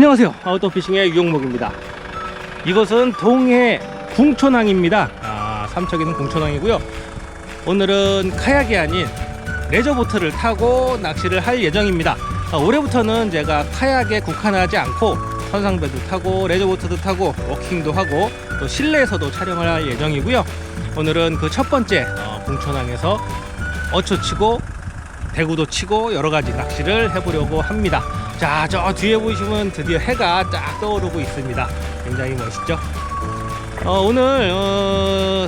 안녕하세요. 아웃도어 피싱의 유용목입니다. 이곳은 동해 궁천항입니다. 아, 삼척에는 궁천항이고요. 오늘은 카약이 아닌 레저보트를 타고 낚시를 할 예정입니다. 아, 올해부터는 제가 카약에 국한하지 않고 선상배도 타고 레저보트도 타고 워킹도 하고 또 실내에서도 촬영을 할 예정이고요. 오늘은 그 첫 번째 어, 궁천항에서 어초 치고 대구도 치고 여러 가지 낚시를 해보려고 합니다. 자, 저 뒤에 보시면 드디어 해가 쫙 떠오르고 있습니다. 굉장히 멋있죠? 어, 오늘 어,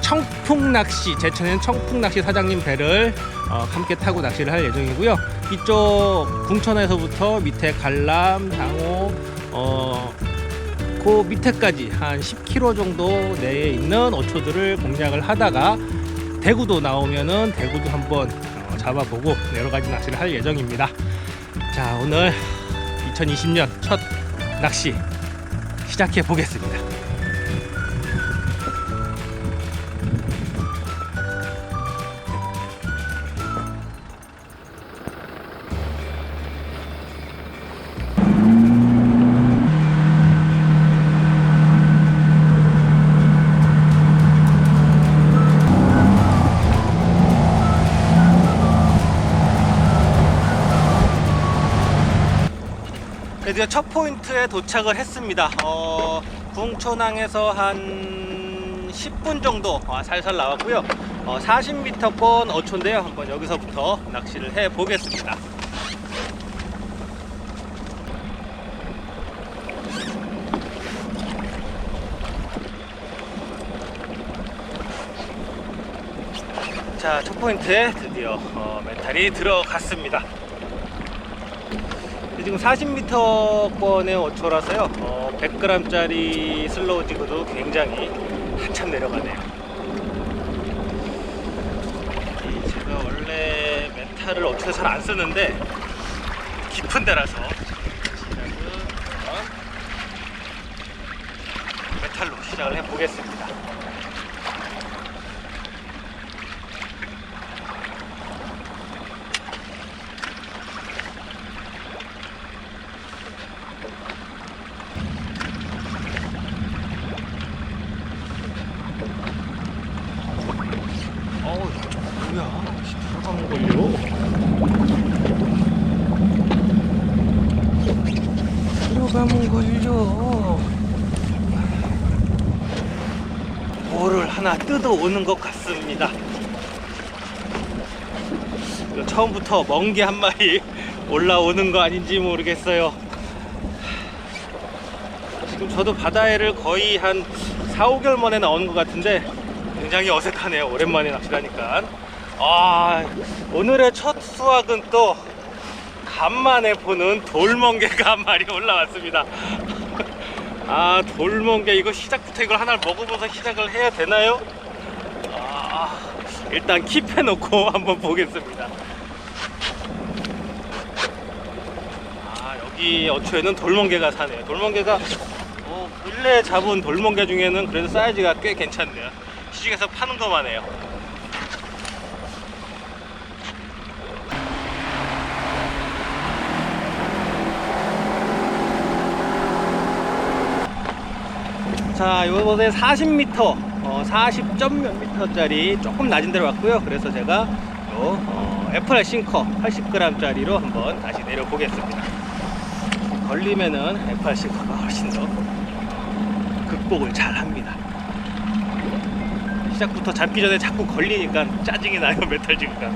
청풍 낚시 제천엔 청풍 낚시 사장님 배를 어, 함께 타고 낚시를 할 예정이고요. 이쪽 궁천에서부터 밑에 갈람, 장호, 어, 그 밑에까지 한 10km 정도 내에 있는 어초들을 공략을 하다가 대구도 나오면은 대구도 한번 어, 잡아보고 여러 가지 낚시를 할 예정입니다. 자 오늘 2020년 첫 낚시 시작해 보겠습니다. 드디어 첫 포인트에 도착을 했습니다. 어, 궁천항에서 한 10분 정도 아, 살살 나왔고요. 어, 40m권 어초인데요. 한번 여기서부터 낚시를 해 보겠습니다. 자, 첫 포인트에 드디어 어, 멘탈이 들어갔습니다. 지금 40m권의 어초라서요. 어, 100g짜리 슬로우 지그도 굉장히 한참 내려가네요. 이 제가 원래 메탈을 어초에 잘 안 쓰는데 깊은 데라서 시작은 메탈로 시작을 해보겠습니다. 어우, 뭐야? 들어가는 걸요? 들어가면 걸려. 볼을 하나 뜯어 오는 것 같습니다. 처음부터 먼게한 마리 올라오는 거 아닌지 모르겠어요. 지금 저도 바다에를 거의 한 4, 5개월 만에 나오는 것 같은데 굉장히 어색하네요. 오랜만에 낚시하니까. 아, 오늘의 첫 수확은 또 간만에 보는 돌멍게가 한 마리 올라왔습니다. 아, 돌멍게 이거 시작부터 이걸 하나를 먹어보서 시작을 해야 되나요? 아, 일단 킵해놓고 한번 보겠습니다. 아, 여기 어초에는 돌멍게가 사네요. 돌멍게가 어, 근래 잡은 돌멍게 중에는 그래도 사이즈가 꽤 괜찮네요. 시중에서 파는 것만 해요. 자, 이번에 40m, 어, 40점 몇 미터짜리 조금 낮은 데로 왔고요. 그래서 제가 요 어, 애플 싱커 80g짜리로 한번 다시 내려 보겠습니다. 걸리면은 애플 싱커가 훨씬 더 극복을 잘 합니다. 시작부터 잡기 전에 자꾸 걸리니까 짜증이 나요 메탈 지그가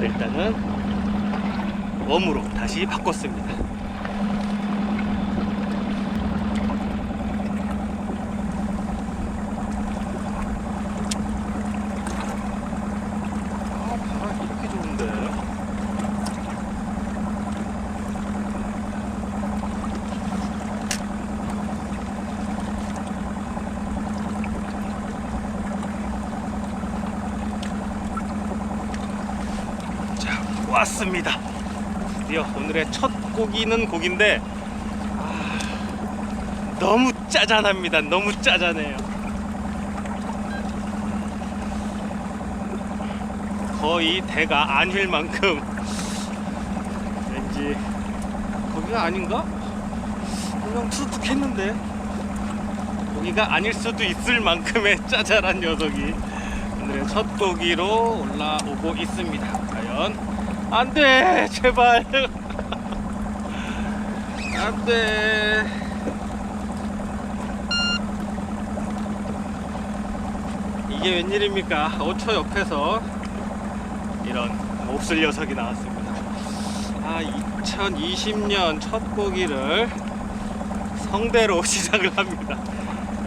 일단은 웜으로 다시 바꿨습니다 아 바람 이렇게 좋은데 자 왔습니다. 드디어 오늘의 첫 고기는 고기인데 아, 너무 짜잔합니다. 너무 짜잔해요. 거의 대가 안 휠 만큼. 왠지 거기가 아닌가? 그냥 투툭했는데. 고기가 아닐 수도 있을 만큼의 짜잘한 녀석이 오늘의 첫 고기로 올라오고 있습니다. 과연 안돼 제발 안돼 이게 웬일입니까? 5초 옆에서 이런 몹쓸 녀석이 나왔습니다. 아, 2020년 첫 고기를 성대로 시작을 합니다.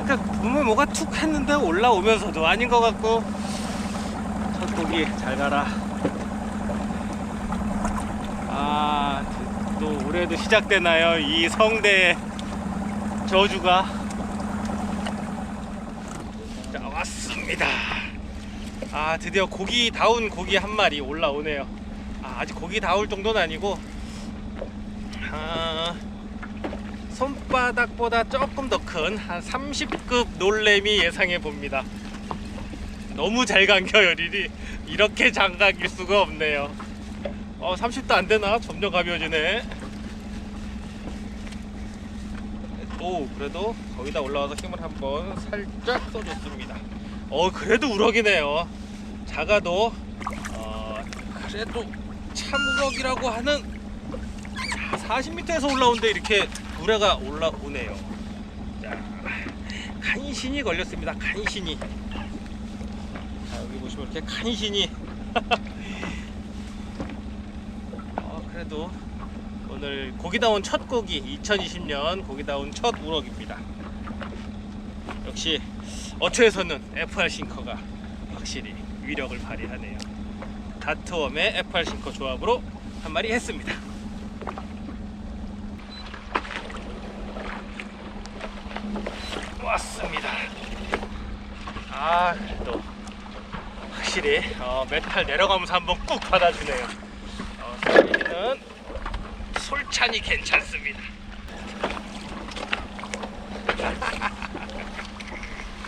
그러니까 보면 뭐가 툭 했는데 올라오면서도 아닌 것 같고 첫 고기 잘 가라. 아, 또 올해도 시작되나요? 이 성대의 저주가. 자, 왔습니다. 아, 드디어 고기다운 고기 한 마리 올라오네요. 아, 아직 고기다울 정도는 아니고, 아, 손바닥보다 조금 더 큰 한 30급 놀래미 예상해 봅니다. 너무 잘 감겨요, 릴이. 이렇게 장각일 수가 없네요. 어, 30도 안 되나? 점점 가벼워지네. 오, 그래도 거기다 올라와서 힘을 한번 살짝 써줬습니다. 어, 그래도 우럭이네요. 작아도, 어, 그래도 참 우럭이라고 하는 40m에서 올라오는데 이렇게 우레가 올라오네요. 자, 간신히 걸렸습니다. 간신히. 자, 여기 보시면 이렇게 간신히. 어, 그래도 오늘 고기다운 첫 고기 2020년 고기다운 첫 우럭입니다. 역시 어초에서는 FR 싱커가 확실히 위력을 발휘하네요. 다트웜의 FR 싱커 조합으로 한 마리 했습니다. 왔습니다. 아, 또 확실히 어, 메탈 내려가면서 한번 꾹 받아주네요. 어, 소리는 솔찬이 괜찮습니다.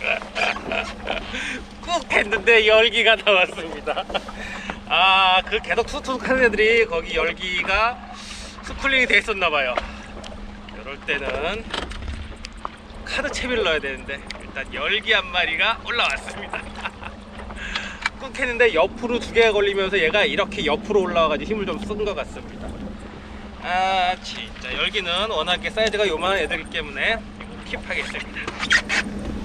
꾹 했는데 열기가 나왔습니다. 아, 그 계속 툭툭 하는 애들이 거기 열기가 스쿨링이 돼 있었나 봐요. 이럴 때는 카드 채비를 넣어야 되는데 일단 열기 한 마리가 올라왔습니다. 꾹 했는데 옆으로 두 개가 걸리면서 얘가 이렇게 옆으로 올라와가지고 힘을 좀 쓴 것 같습니다. 아 진짜 열기는 워낙에 사이즈가 요만한 애들이기 때문에 킵하겠습니다.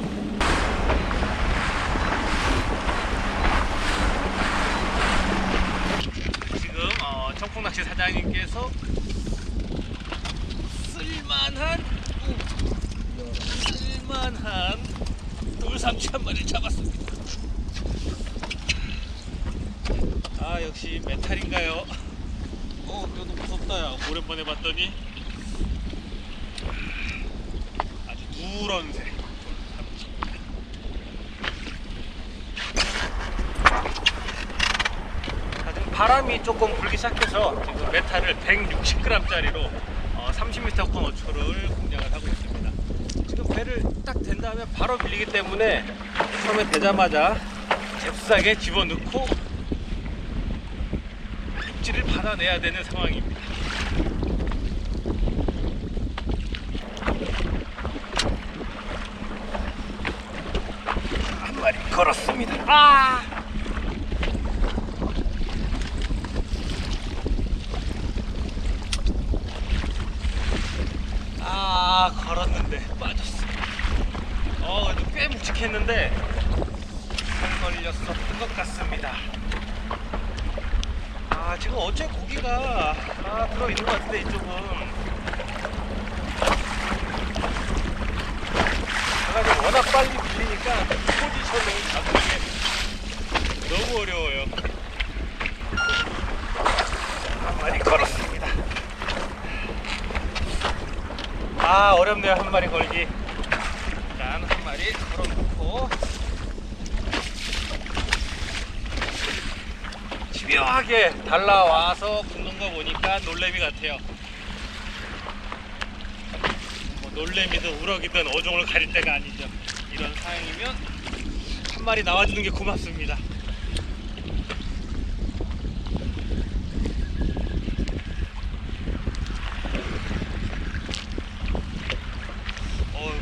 지금 어, 청풍낚시 사장님께서 쓸만한 쓸만한 돌삼치 한 마리 잡았습니다. 아 역시 메탈인가요? 어 그래도 무섭다 야 오랜만에 봤더니 아주 누런색. 자, 지금 바람이 조금 불기 시작해서 지금 메탈을 160g짜리로 30m 코너초를 공략을 하고 있습니다. 지금 배를 딱 댄 다음에 바로 밀리기 때문에 처음에 대자마자 잽싸게 집어넣고 입질을 받아내야 되는 상황입니다. 한 마리 걸었습니다. 아! 아 걸었는데 빠졌어. 어 그래도 꽤 묵직했는데 잘 걸렸었던 것 같습니다. 아 지금 어째 고기가 아 들어 있는 것 같은데 이쪽은. 제가 지금 워낙 빨리 밀리니까 포지션을 잡는 게 너무 어려워요. 한 마리 걸었습니다. 아 어렵네요 한 마리 걸기 일단 한 마리 걸어놓고 집요하게 달라와서 붙는 거 보니까 놀래미 같아요. 뭐 놀래미든 우럭이든 어종을 가릴 때가 아니죠. 이런 상황이면 한 마리 나와주는 게 고맙습니다.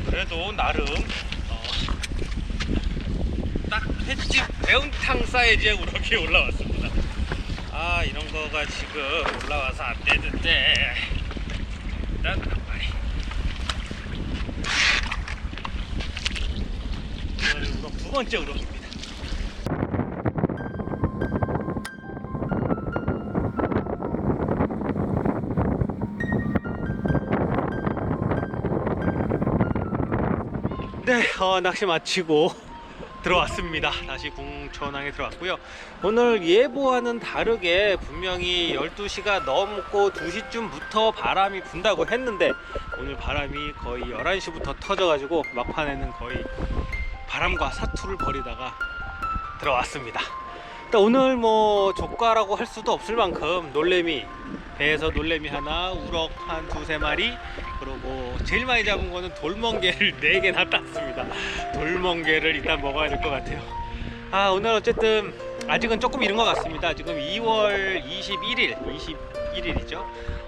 그래도 나름 어, 딱 횟집 매운탕 사이즈의 우럭이 올라왔습니다. 아 이런 거가 지금 올라와서 안 되는데 일단 한 마리. 오늘 우럭 두 번째 우럭입니다. 네, 어, 낚시 마치고 들어왔습니다. 다시 궁천항에 들어왔고요. 오늘 예보와는 다르게 분명히 12시가 넘고 2시쯤부터 바람이 분다고 했는데 오늘 바람이 거의 11시부터 터져가지고 막판에는 거의 바람과 사투를 벌이다가 들어왔습니다. 일단 오늘 뭐 조과라고 할 수도 없을 만큼 놀래미 배에서 놀래미 하나, 우럭 한 두세 마리 그리고 제일 많이 잡은 거는 돌멍게를 네 개나 땄습니다. 돌멍게를 일단 먹어야 될 것 같아요. 아 오늘 어쨌든 아직은 조금 이른 것 같습니다. 지금 2월 21일, 21일이죠.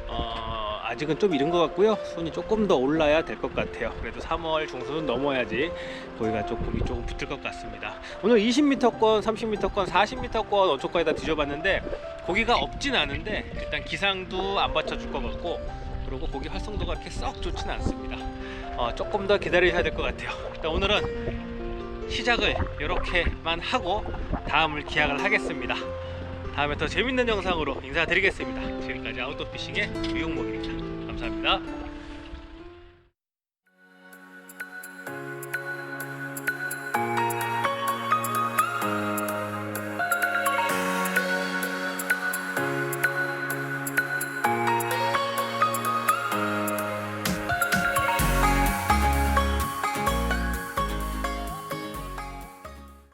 어, 아직은 좀 이른 것 같고요. 손이 조금 더 올라야 될 것 같아요. 그래도 3월 중순은 넘어야지 고기가 조금 조금 붙을 것 같습니다. 오늘 20m권, 30m권, 40m권 어초까지 다 뒤져봤는데 고기가 없진 않은데 일단 기상도 안 받쳐줄 것 같고 그리고 고기 활성도가 이렇게 썩 좋진 않습니다. 어, 조금 더 기다리셔야 될 것 같아요. 일단 오늘은 시작을 이렇게만 하고 다음을 기약을 하겠습니다. 다음에 더 재밌는 영상으로 인사드리겠습니다. 지금까지 아웃도어 피싱의 유용목입니다. 감사합니다.